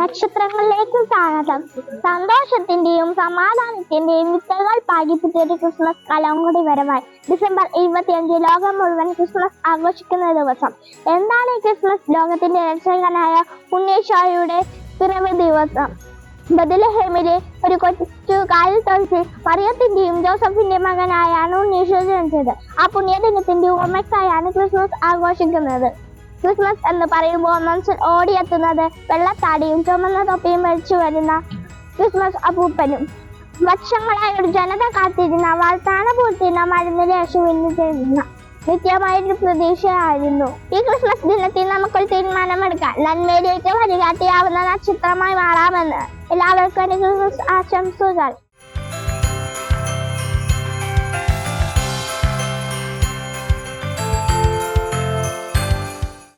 നക്ഷത്രങ്ങളിലേക്ക് സ്വാഗതം. സന്തോഷത്തിന്റെയും സമാധാനത്തിന്റെയും വിത്തുകൾ പാകിപ്പിച്ച ഒരു ക്രിസ്മസ് കാലം കൂടി വരവായി. ഡിസംബർ ഇരുപത്തിയഞ്ച് ലോകം മുഴുവൻ ക്രിസ്മസ് ആഘോഷിക്കുന്ന ദിവസം. എന്താണ് ഈ ക്രിസ്മസ്? ലോകത്തിന്റെ രക്ഷകനായ ഉണ്ണീഷായുടെ പിറവ് ദിവസം. ബദലഹേമിലെ ഒരു കൊച്ചു കാലിൽ തൊഴിച്ച് മറിയത്തിന്റെയും ജോസഫിന്റെ മകനായാണ് ഉണ്ണീശോ ജനിച്ചത്. ആ പുണ്യദിനത്തിന്റെ ഓർമ്മയ്ക്കായാണ് ക്രിസ്മസ് ആഘോഷിക്കുന്നത്. ക്രിസ്മസ് എന്ന് പറയുമ്പോൾ മനുഷ്യൻ ഓടിയെത്തുന്നത് വെള്ളത്താടിയും ചുമന്ന തൊപ്പിയും വലിച്ചു വരുന്ന ക്രിസ്മസ് അപ്പൂപ്പനും. വർഷങ്ങളായി ഒരു ജനത കാത്തിരുന്ന വാർത്താന പൂർത്തിന മരുന്ന് യേശുവിന് തരുന്ന നിത്യമായൊരു പ്രതീക്ഷയായിരുന്നു. ഈ ക്രിസ്മസ് ദിനത്തിൽ നമുക്കൊരു തീരുമാനമെടുക്കാം. നന്മയിലേക്ക് വഴികാട്ടിയാവുന്ന നക്ഷത്രമായി മാറാമെന്ന്. എല്ലാവർക്കും ക്രിസ്മസ് ആശംസകൾ.